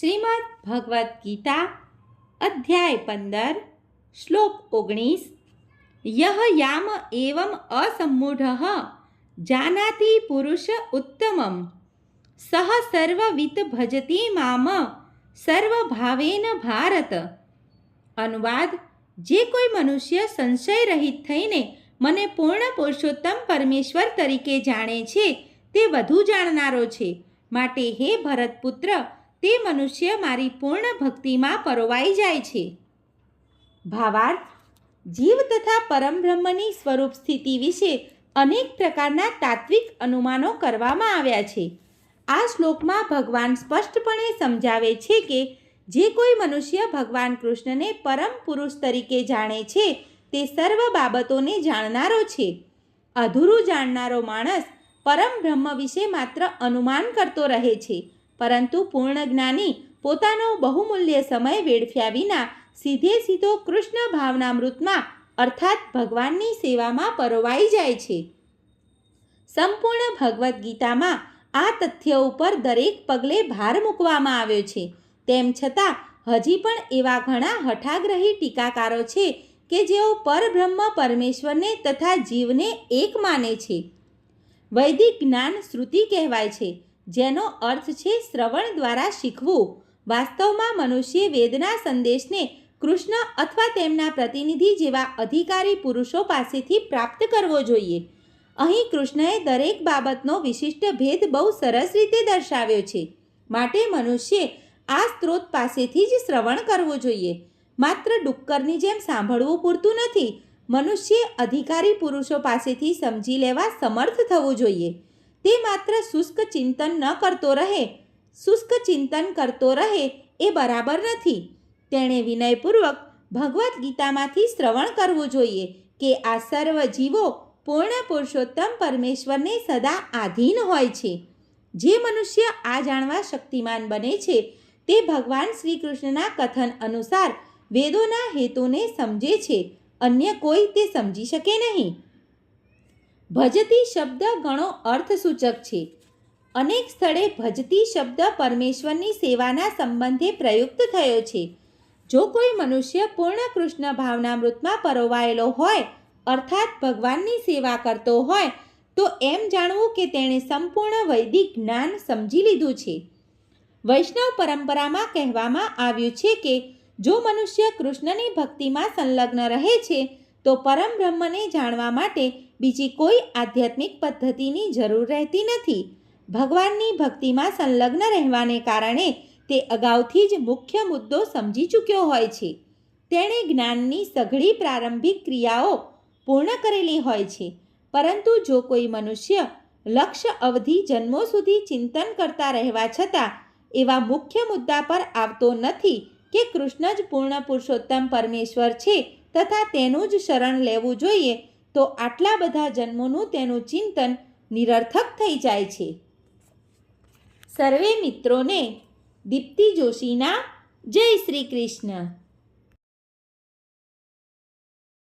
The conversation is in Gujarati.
શ્રીમદ ભગવદ્ ગીતા, અધ્યાય પંદર, શ્લોક ઓગણીસ, યહ યામ એવમ અસમૂઢ, જાનાતિ પુરુષ ઉત્તમમ, સહ સર્વવિત ભજતી મામ, સર્વભાવેન ભારત. અનુવાદ, જે કોઈ મનુષ્ય સંશય રહિત થઈને મને પૂર્ણ પુરુષોત્તમ પરમેશ્વર તરીકે જાણે છે, તે વધુ જાણનારો છે. માટે હે ભરતપુત્ર તે મનુષ્ય મારી પૂર્ણ ભક્તિમાં પરોવાઈ જાય છે. ભાવાર્થ, જીવ તથા પરમબ્રહ્મની સ્વરૂપ સ્થિતિ વિશે અનેક પ્રકારના તાત્વિક અનુમાનો કરવામાં આવ્યા છે. આ શ્લોકમાં ભગવાન સ્પષ્ટપણે સમજાવે છે કે જે કોઈ મનુષ્ય ભગવાન કૃષ્ણને પરમ પુરુષ તરીકે જાણે છે, તે સર્વ બાબતોને જાણનારો છે. અધૂરું જાણનારો માણસ પરમ બ્રહ્મ વિશે માત્ર અનુમાન કરતો રહે છે. પરંતુ પૂર્ણ જ્ઞાની પોતાનો બહુમૂલ્ય સમય વેડફ્યા વિના સીધે સીધો કૃષ્ણ ભાવનામૃતમાં અર્થાત ભગવાનની સેવામાં પરોવાઈ જાય છે. સંપૂર્ણ ભગવદ્ ગીતામાં આ તથ્ય ઉપર દરેક પગલે ભાર મૂકવામાં આવ્યો છે. તેમ છતાં હજી પણ એવા ઘણા હઠાગ્રહી ટીકાકારો છે કે જેઓ પરબ્રહ્મ પરમેશ્વરને તથા જીવને એક માને છે. વૈદિક જ્ઞાન શ્રુતિ કહેવાય છે. જેનો અર્થ છે શ્રવણ દ્વારા શીખવું. વાસ્તવમાં મનુષ્ય વેદના સંદેશને કૃષ્ણ અથવા તેમના પ્રતિનિધિ જેવા અધિકારી પુરુષો પાસેથી પ્રાપ્ત કરવો જોઈએ. અહીં કૃષ્ણએ દરેક બાબતનો વિશિષ્ટ ભેદ બહુ સરસ રીતે દર્શાવ્યો છે. માટે મનુષ્ય આ સ્ત્રોત પાસેથી જ શ્રવણ કરવું જોઈએ. માત્ર ડુક્કરની જેમ સાંભળવું પૂરતું નથી. મનુષ્ય અધિકારી પુરુષો પાસેથી સમજી લેવા સમર્થ થવું જોઈએ. તે માત્ર શુષ્ક ચિંતન ન કરતો રહે. શુષ્ક ચિંતન કરતો રહે એ બરાબર નથી. તેણે વિનયપૂર્વક ભગવદ્ ગીતામાંથી શ્રવણ કરવું જોઈએ કે આ સર્વ જીવો પૂર્ણ પુરુષોત્તમ પરમેશ્વરને સદા આધીન હોય છે. જે મનુષ્ય આ જાણવા શક્તિમાન બને છે તે ભગવાન શ્રી કૃષ્ણના કથન અનુસાર વેદોના હેતુને સમજે છે. અન્ય કોઈ તે સમજી શકે નહીં. ભજતી શબ્દ ઘણો અર્થસૂચક છે. અનેક સ્થળે ભજતી શબ્દ પરમેશ્વરની સેવાના સંબંધે પ્રયુક્ત થયો છે. જો કોઈ મનુષ્ય પૂર્ણ કૃષ્ણ ભાવનામૃતમાં પરોવાયેલો હોય, અર્થાત ભગવાનની સેવા કરતો હોય, તો એમ જાણવું કે તેણે સંપૂર્ણ વૈદિક જ્ઞાન સમજી લીધું છે. વૈષ્ણવ પરંપરામાં કહેવામાં આવ્યું છે કે, જો મનુષ્ય કૃષ્ણની ભક્તિમાં સંલગ્ન રહે છે તો પરમ બ્રહ્મને જાણવા માટે બીજી કોઈ આધ્યાત્મિક પદ્ધતિની જરૂર રહેતી નથી. ભગવાનની ભક્તિમાં સંલગ્ન રહેવાને કારણે તે અગાઉથી જ મુખ્ય મુદ્દો સમજી ચૂક્યો હોય છે. તેણે જ્ઞાનની સઘળી પ્રારંભિક ક્રિયાઓ પૂર્ણ કરેલી હોય છે, પરંતુ જો કોઈ મનુષ્ય લક્ષ્ય અવધિ જન્મો સુધી ચિંતન કરતા રહેવા છતાં એવા મુખ્ય મુદ્દા પર આવતો નથી કે કૃષ્ણ જ પૂર્ણ પુરુષોત્તમ પરમેશ્વર છે તથા તેનું જ શરણ લેવું જોઈએ, તો આટલા બધા જન્મોનું તેનું ચિંતન નિરર્થક થઈ જાય છે. સર્વે મિત્રોને દીપ્તિ જોશીના જય શ્રી કૃષ્ણ.